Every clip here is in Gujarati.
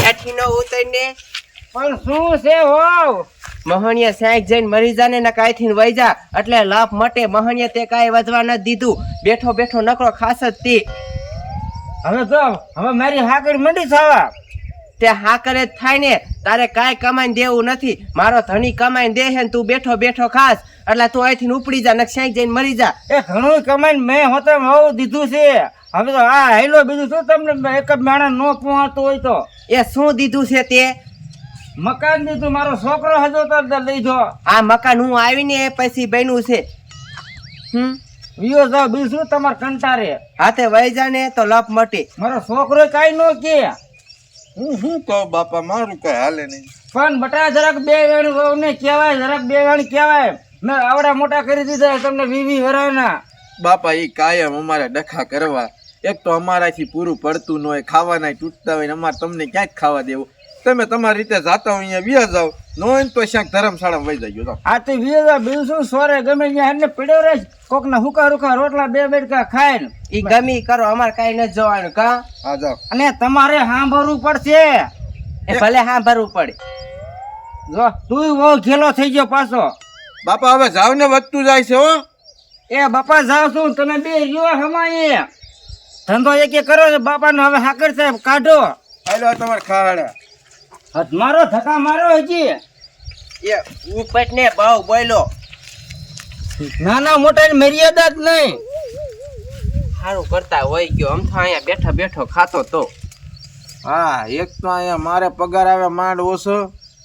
હેઠી નો ઉતરીને. પણ શું છે હોવ? મહણિયા સાહેબ જઈને મરી જાને ને કાંઈથી વહી જા. એટલે લાભ મટે મહણિયા તે કાંઈ વધવા ન દીધું. બેઠો બેઠો નકરો ખાસ જ તે. હવે તો હવે મારી હાકડ મંડી થવા તે હાકડે જ થાય ને. તારે કાંઈ કમાઈને દેવું નથી. મારો ધણી કમાઈને દે હે ને તું બેઠો બેઠો ખાસ. એટલે તું અહીંથી ઉપડી જા ને સાંઈ જઈને મરી જા. એ ઘણું કમાઈને મેં હોતા હોવું દીધું છે. હવે તો આ હેલો બીજું શું તમને એક જ નો પહોંચતું હોય તો? એ શું દીધું છે તે? મકાન દીધું મારો છોકરો હજો તો લઈ જો. આ મકાન હું આવીને પછી બન્યું છે. હમ? વિયો જાવ બીજું શું તમારે કંટારે? હાથે વહી જાને તો લપ મટી. મારો છોકરો કાંઈ નો કે. હું શું કહું બાપા મારું કઈ હાલે નહીં. પણ બટા જરાક બે વેણ વહુને કહેવાય જરાક બે વેણ કહેવાય. મેં આવડા મોટા કરી દીધા તમને વીવી વરાના બાપા એ કાયમ અમારે ડખા કરવા. એક તો અમારાથી પૂરું પડતું ન હોય ખાવાના તૂટતા હોય ને અમારે તમને ક્યાંક ખાવા દેવું. તમે તમારી રીતે જાતા હોય અહીંયા વ્યા જાઓ ન હોય તો શાક ધર્મશાળામાં વહી જાય જાઓ. આ તો વીવા બીજું શું? સોરે ગમે ત્યાં એને પીડ્યો રહે કોક ના હુકા રૂકા રોટલા બે બેડકા ખાય ને. એ ગમી કરો અમારે કઈ નથી જવાનું કા? હા જાઓ. અને તમારે સાંભળવું પડશે. એ ભલે હા ભરવું પડે. જો તું બહુ ઘેલો થઈ ગયો પાછો. બાપા હવે જાવ ને વધતું જાય છે હો. એ બાપા જાવ છું તમે બે રહ્યો હમાય. ધંધો એક એક કરો બાપા હવે હાકર સાહેબ કાઢો. હાલો તમારે ખાડા હાથ મારો ધક્કા મારો હજી. એ ઉપટ ને બહુ બોલો નાના મોટા ની મર્યાદા જ નહીં. સારું કરતા હોય ગયો. આમ તો અહીંયા બેઠો બેઠો ખાતો તો. હા એક તો અહીંયા મારે પગાર આવે માંડ ઓછો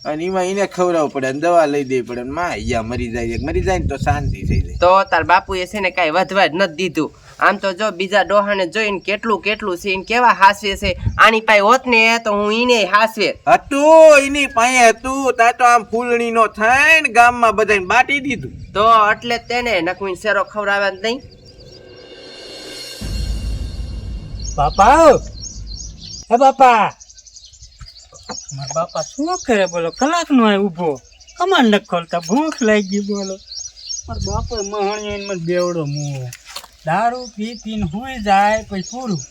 અને એમાં એને ખવડાવવું પડે અને દવા લઈ દેવી પડે માં અહીંયા મરી જાય મરી જાય ને તો શાંતિ થઈ જાય. તો તાર બાપુએ છે ને કાંઈ વધવા જ નથી દીધું. આમ તો જો બીજા ડોહાને જોઈને કેટલું કેટલું છે એને કેવા હાસવે છે? આની પાસે હોત ને તો હું ઈને હાસવે હતું એની પાસે હતું તા તો આમ ફૂલણી નો થાય ને ગામમાં બધાને બાટી દીધું. તો એટલે તેને નકવીન શેરો ખવડાવ્યા નહીં. બાપા હે બાપા. મારા બાપા શું કરે બોલો? કલાક નો ઊભો કમાન ન ખોલતા ભૂખ લાગી બોલો. મારા બાપા મહાણી મને બેવડો મું દારૂ પી પીને હુઈ જાય પછી પૂરું.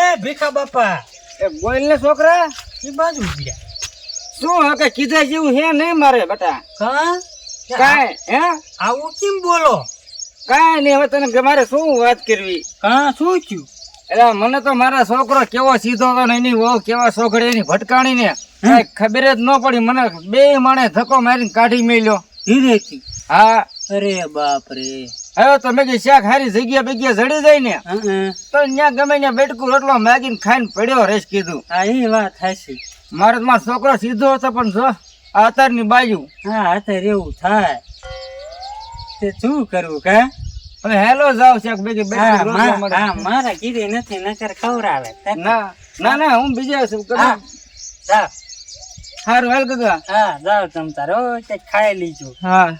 એ ભીખા બાપા. એ બોલ ને છોકરા. એ બાજુ ગયા શું હકે કીધા જેવું હે નહીં મારે બેટા? કા કાંઈ હે? આવું કેમ બોલો? કાંઈ નહીં હવે તને મારે શું વાત કરવી? હા શું થયું? એટલે મને તો મારા છોકરો કેવો સીધો હતો ને એની વહુ કેવા છોકરી એની ભટકાણી ને ખબર જ ન પડી. મને બે માણે ધક્કો મારીને કાઢી મેલ્યો. ધીરેથી હા. અરે બાપ રે હવે તો મેં કીધું શાક હારી જગ્યા બગ્યા જડી જાય ને તો ત્યાં ગમે ત્યાં બેટકું રોટલો માગીને ખાઈને પડ્યો રેસ કીધું. હા એ વાત થાય મારો તો મારો છોકરો સીધો હતો પણ જો આ અત્યારની બાજુ. હા અત્યારે એવું થાય. તે શું કરવું કે? હવે હેલો જાવ છે બેગી મારા કીધી નથી નકર ખવડાવે. ના ના ના હું બીજા છું કદા જા. હારું હાલ કદા હા જાવ તમ તારો કઈ ખાઈ લીજો હા.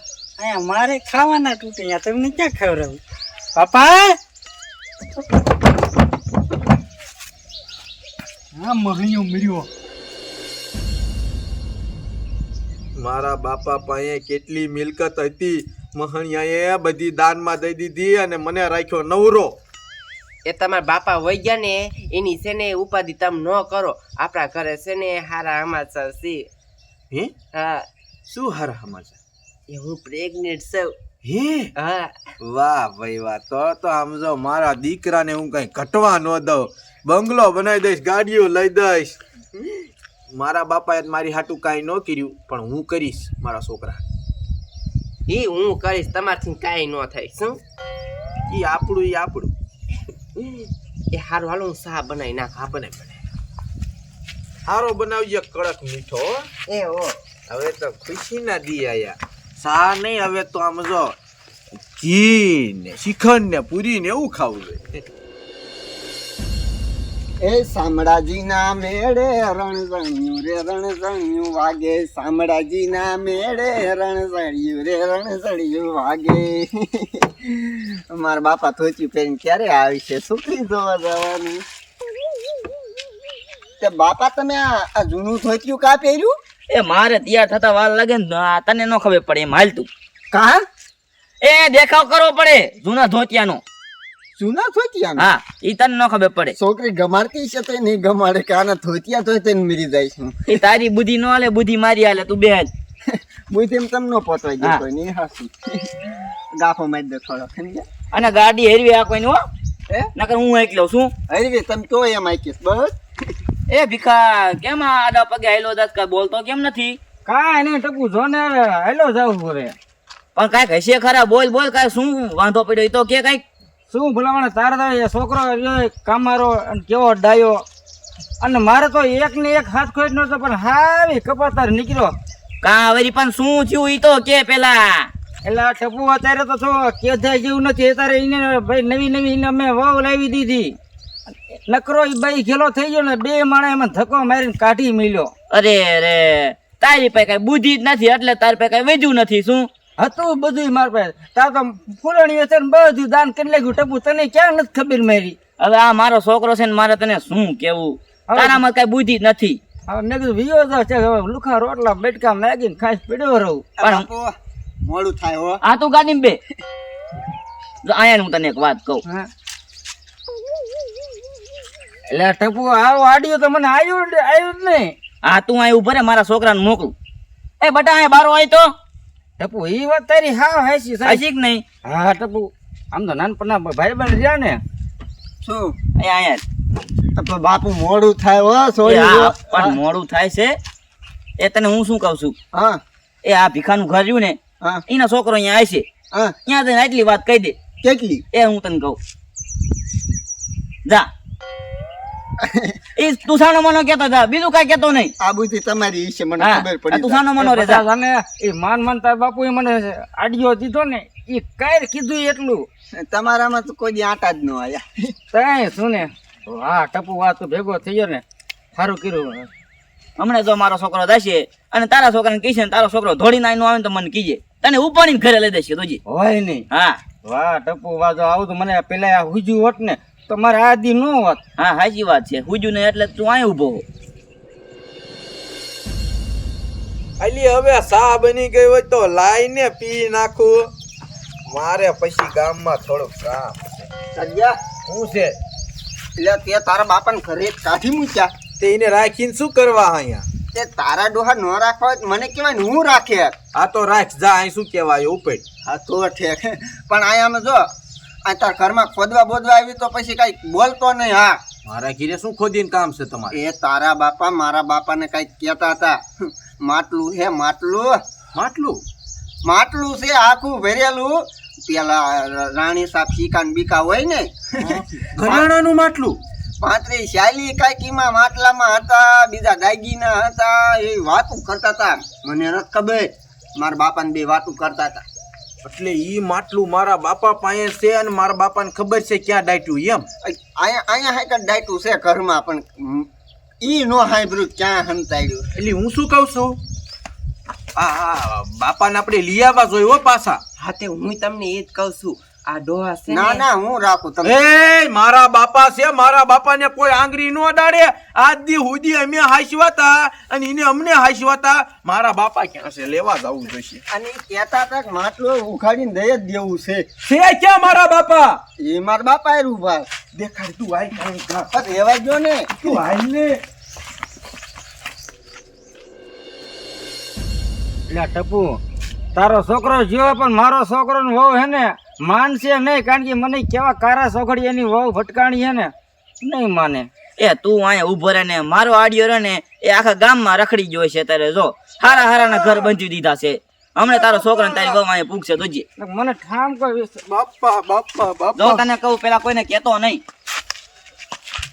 અહીંયા મારે ખાવાના તૂટ્યા તમને ક્યાં ખવડાવું પાપા હા મહણિયો મર્યો. મારા બાપા પાસે કેટલી મિલકત હતી? મહણિયાએ બધી દાનમાં દઈ દીધી અને મને રાખ્યો નવરો. એ તમારા બાપા વહી ગયા ને એની છે ને ઉપાધિ તમે ન કરો. આપણા ઘરે છે ને હારા સમાચાર છે હે? હા. શું હારા સમાચાર એ હું પ્રેગ્નેન્ટ છું. હે? વાહ ભાઈ વાહ. તો તો સમજો મારા દીકરાને હું કઈ ઘટવા ન દઉં. બંગલો બનાવી દઈશ ગાડીઓ લઈ દઈશ. મારા બાપાએ તો મારી હાટું કાંઈ ન કર્યું પણ હું કરીશ મારા છોકરા. એ હું કરીશ તમારથી કાંઈ ન થાય. શું? એ આપણું એ આપણું. એ હારું હાલો હું શાહ બનાવી નાખ. હા બને બને સારો બનાવજે કડક મીઠો. એ હો. હવે તો ખુશીના દી આયા. સા નહીં હવે તો આમ જો ઘી ને શિખંડ ને પૂરી ને એવું ખાવું જોઈએ. એ શામળાજીના મેળે રણઝણિયું રે, રણઝણિયું વાગે. શામળાજીના મેળે રણઝણિયું રે, રણઝણિયું વાગે. મારા બાપા થોચ્યું પહેરીને ક્યારે આવશે સુખી જોવા જવાનું. તે બાપા, તમે આ જૂનું થોચ્યું કા પહેર્યું? એ મારે તૈયાર થતા વાર લાગે ને આ તને ન ખબર પડે એમ હાલ તું. કા? એ દેખાવ કરવો પડે જૂના ધોતિયાનો. જૂના ધોતિયાનો? હા ઈ તને ન ખબર પડે. છોકરી ગમાડતી છે તો નહીં ગમાડે કે આના થોતિયા તો તેને મરી જાય છું. એ તારી બુદ્ધિ ન હાલે બુદ્ધિ મારી હાલે તું બેહ બુદ્ધિ એમ તમને પોતવાઈ હા. ગઈ કોઈ નહીં હાસી. ગાફો મારી દે થોડો અને ગાડી હેરવી આ કોઈની હો. હે? નકર હું એકલો છું. હેરવી તમે તો એમ આઈકીશ બસ. એ ભીખા કેમ આ આડા પગે હાયલો દાસ કા બોલતો કેમ નથી? કાંઈ નહીં ટકુ જો ને હવે. હેલો રે પણ કાંઈક હશે ખરા? બોલ બોલ કાંઈ શું વાંધો પડ્યો? ઈ તો કે કાંઈક. શું ભલામણ? તારે તો એ છોકરો એ કામારો અને કેવો ડાયો અને મારે તો એક ને એક હાથ ખોઈ નતો પણ હાવી કપાતાર નીકળ્યો. કા વરી પણ શું થયું? ઈ તો કે પેલા. એટલે ટપુ અત્યારે તો છો કે થાય જેવું નથી. અત્યારે એને ભાઈ નવી નવી અમે વાવ લાવી દીધી. નકરો ભાઈ બાઈ થઈ ગયો ને બે માણા એમાં ધક્કો મારીને કાઢી મળ્યો અરે રે તારી પાસે કઈ બુદ્ધિ જ નથી એટલે તારી પાસે કઈ વેજું નથી શું? હતું બધું માર પાસે. તાર તો ફૂલણી હશે ને બધું દાન કરી લાગ્યું ટપુ. તને ક્યાં નથી ખબર મારી? હવે આ મારો છોકરો છે ને મારે તને શું કેવું? તારામાં કઈ બુદ્ધિ જ નથી. હવે મેં કીધું વિયો તો છે. હવે લુખા રોટલા બેટકા મેગીને ખાઈ પીડ્યો રહું. પણ મોડું થાય હો. આ તું ગાડી બે. જો આયા હું તને એક વાત કહું. હા. એટલે ટપુ આવો આડ્યો તો મને આવ્યું જ- આવ્યું જ નહીં. આ તું અહીં ઊભો રે મારા છોકરાને મોકલું. એ બટા અહીંયા બારો આય તો. ટપુ એ વાત તારી હા હાસી કે નહીં? હા ટપુ આમ તો નાનપણના ભાઈ બહેન રહ્યા ને. શું? અહીંયા અહીંયા. તો બાપુ મોડું થાય હો સોરી પણ મોડું થાય છે. એ તને હું શું કહું છું? હા. એ આ ભીખાનું ઘર રહ્યું ને હા. એનો છોકરો અહીંયા આવશે હા. ત્યાં જઈને આટલી વાત કહી દે. કેટલી? એ હું તને કહું. જા. એ તું મનો કેતો હતા બીજું કઈ કેતો નહીં. આ બુદ્ધિ તમારી છે મને ખબર પડી તું મનો રે અને એ માન માન તાર બાપુ એ મને આડિયો દીધો ને એ કાંઈ કીધું એટલું. તમારામાં તો કોઈ આટા જ ન આયા. તઈ શું ને? હા ટપુ વાત તો ભેગો થઈ ગયો ને સારું કર્યું હમણાં જો મારો છોકરો જશે અને તારા છોકરાને કહીશે ને તારો છોકરો ધોડીને નાઈ આવે ને તો મને કીજે તને ઉપાડીને ઘરે લઈ દેશે તુજી હોય નહીં. હા. વાહ ટપુ વાહ જો આવું તો મને પેલા આ હુજ્યું હોત ને તો મારે આ દી ન હોત હા સાચી વાત છે. હુજુ ને એટલે તું અહીં ઊભો. અલી હવે સા બની ગઈ હોય તો લાઈને પી નાખું. મારે પછી ગામમાં થોડુંક કામ સજ્જા શું છે? એટલે તે તારા બાપાને ઘરે કાઢી મૂક્યા. તે એને રાખીને શું કરવા અહીંયા? તે તારા ડોહા ન રાખવા હોય મને કહેવાય હું રાખે. આ તો રાખ જા અહીં શું કહેવાય ઉપર હા તો ઠેક. પણ અહીંયા જો આ તાર ઘરમાં ખોદવા બોદવા આવી તો પછી કઈ બોલતો નહીં હા. મારા ઘીરે શું ખોદીને કામ છે તમારે? એ તારા બાપા મારા બાપાને કઈ કહેતા હતા. માટલું હે માટલું. માટલું? માટલું છે આખું ભરેલું. પેલા રાણી સાહેબ શીકા બીકા હોય ને. ઘરાણાનું માટલું? પાંત્રી શાયલી કાકીમાં માટલામાં હતા બીજા દાગીના હતા એ વાતું કરતા હતા. મને નથી ખબર. મારા બાપાને બે વાતું કરતા હતા. એટલે ઈ માટલું મારા બાપા પાસે છે અને મારા બાપાને ખબર છે ક્યાં ડાયટું એમ. અહીંયા અહીંયા હાઈકર ડાયટું છે ઘરમાં પણ ઈ નો હાઈબ્રિડ ક્યાં હંતાડ્યું એટલે હું શું કહું છું? હા હા બાપાને આપણે લઈ આવવા જોઈએ હો પાછા. હા તે હું તમને એ જ કહું છું. આ ડોહા છે ના. ના હું રાખું તમે એ મારા બાપા છે મારા બાપાને કોઈ આંગળી નો અડાડે. આજ દી હુદી અમે હાંસવાતા અને એને અમને હાંસવાતા. મારા બાપા ક્યાં છે? લેવા જવું જોઈશે અને કહેતા હતા કે માટલું ઉખાડીને દઈ જ દેવું છે. છે ક્યાં મારા બાપા? એ મારા બાપા એ રૂભા દેખાડ તું આઈ કાઈ. પણ રેવાય જો ને. તું આઈ ને. એટલે ટપુ તારો છોકરો જીવો પણ મારો છોકરો નો વહુ હે ને? માનશે નહીં કારણ કે મને કેવા કારા સોખડી એની વહુ ભટકાણી છે ને નહીં માને. એ તું અહીંયા ઊભો રહે ને મારો આડિયો રહે ને એ આખા ગામમાં રખડી ગયો છે તારે જો. હારા હારાના ઘર બંધી દીધા છે. હમણાં તારો છોકરાને તારી બહુ અહીંયા પૂછશે તુજી મને ઠામ કોઈ બાપા બાપા જો બાપા તને કહું પેલા કોઈને કહેતો નહીં.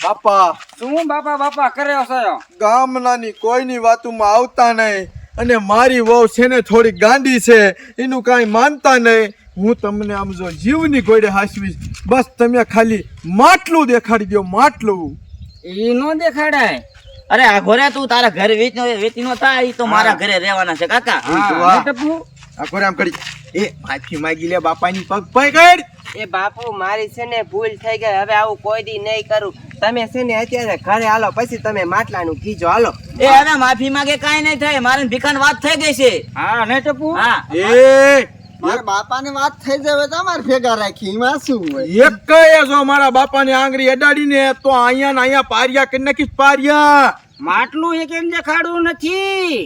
બાપા શું બાપા બાપા કર્યો છે? ગામનાની કોઈની વાતોમાં આવતા નહીં. અને મારી વહુ છે ને થોડી ગાંડી છે. એનું કાંઈ માનતા નહીં. હું તમને આમ જો જીવની ઘોડે હાસવીશ. બસ તમે ખાલી માટલું દેખાડી દો માટલું. એ નો દેખાડાય. અરે આ ઘોરે તું તારા ઘરે વેચનો વેચીનો થાય ઈ તો મારા ઘરે રહેવાના છે કાકા. હા ટપુ આ ઘોરે આમ કરી. એ માફી માગી લે બાપાની પગ પકડ એ બાપુ મારી છે ને ભૂલ થઈ ગઈ હવે આવું કોઈ દી નહીં કરું. તમે છે ને અત્યારે ઘરે હાલો પછી તમે માટલાનું કીજો હાલો. એ હવે માફી માંગે કઈ નહીં થાય મારે ભીખાન વાત થઈ ગઈ છે. હા નહીં ટપુ હા. એ મારા બાપાની વાત થઈ જાય તો અમારે ભેગા રાખી એમાં શું હોય? એક જો મારા બાપાની આંગળી અડાડીને તો અહીંયા ને અહીંયા પારિયા કરી નાખીશ પારિયા. માટલું એ કેમ દેખાડવું નથી?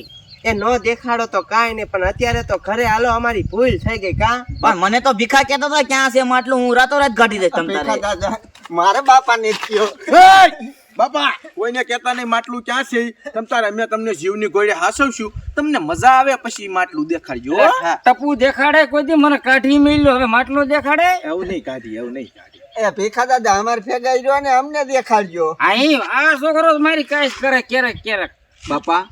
એ નો દેખાડો તો કાંઈ નહીં પણ અત્યારે તો ઘરે હાલો અમારી ભૂલ થઈ ગઈ કા? પણ મને તો ભીખા કેતો હતો ક્યાં છે માટલું? હું રાતોરાત કાઢી દઈશ તમને મારા બાપાને થયો એય! બાપા કોઈને કહેતા નહીં માટલું ક્યાં છે? તમ તારે અમે તમને જીવની ગોળે હાસવશું. તમને મજા આવે પછી માટલું દેખાડજો હો? ટપુ દેખાડે કોઈ દી મને કાઢી મેલ્યો હવે માટલું દેખાડે? એવું નહીં કાઢી એવું નહીં કાઢી. એ ભેખા દાદા અમારે ભેગા રહ્યો ને અમને દેખાડજો. અહીં આ છોકરો મારી કાઈશ કરે ક્યારેક ક્યારેક. બાપા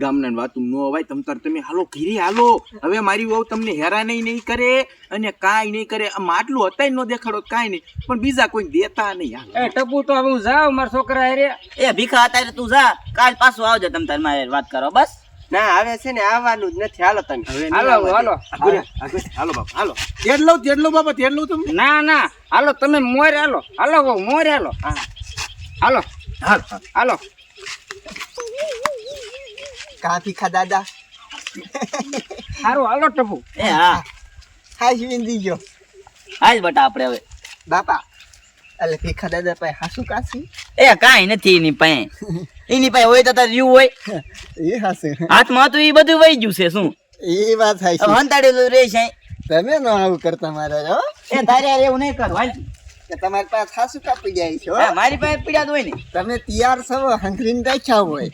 ગામના વાતું નો અવાય તમ તાર તમે હાલો ઘીરી હાલો. હવે મારી વહુ તમને હેરાન નહીં કરે અને કાંઈ નહીં કરે. આ માટલું હતા નો દેખાડો કાંઈ નહીં. પણ બીજા કોઈ દેતા નહીં. એ ટપુ તો હવે હું જાઉં મારા છોકરા રે એ ભીખા અત્યારે તું જા. કાલ પાછું આવજો તમ તાર મારે વાત કરો બસ. ના હવે છે ને આવવાનું જ નથી. હાલો તમે હવે હાલો હાલો. હાલો બાપા. હાલો. તેડલો તેડલો બાપા તેડલો તમે ના ના. હાલો તમે મોર હાલો. હાલો મોર હાલો. હાલો હાલો. હાલો. કા ભીખા દાદા? સારું હાલો ટપુ. એ હા. હાશ વિંદી ગયો. હાલ બટા આપણે હવે. બાપા એટલે ભીખા દાદા પાસે હાસુ કાશી એ કાંઈ નથી એની પાસે. એની પાસે હોય તો તારે રહ્યું હોય. એ હાસે. હાથમાં તો એ બધું વહી ગયું છે શું? એ વાત થાય હાચી હંતાડેલું રે છે. તમે નો આવું કરતા મારા હો એ તારે એવું નહીં કર હાલ. કે તમારી પાસે હાસુ કાપી જાય છો હા, મારી પાસે પીડા હોય ને. તમે તૈયાર છો હંગરીને રાખ્યા હોય.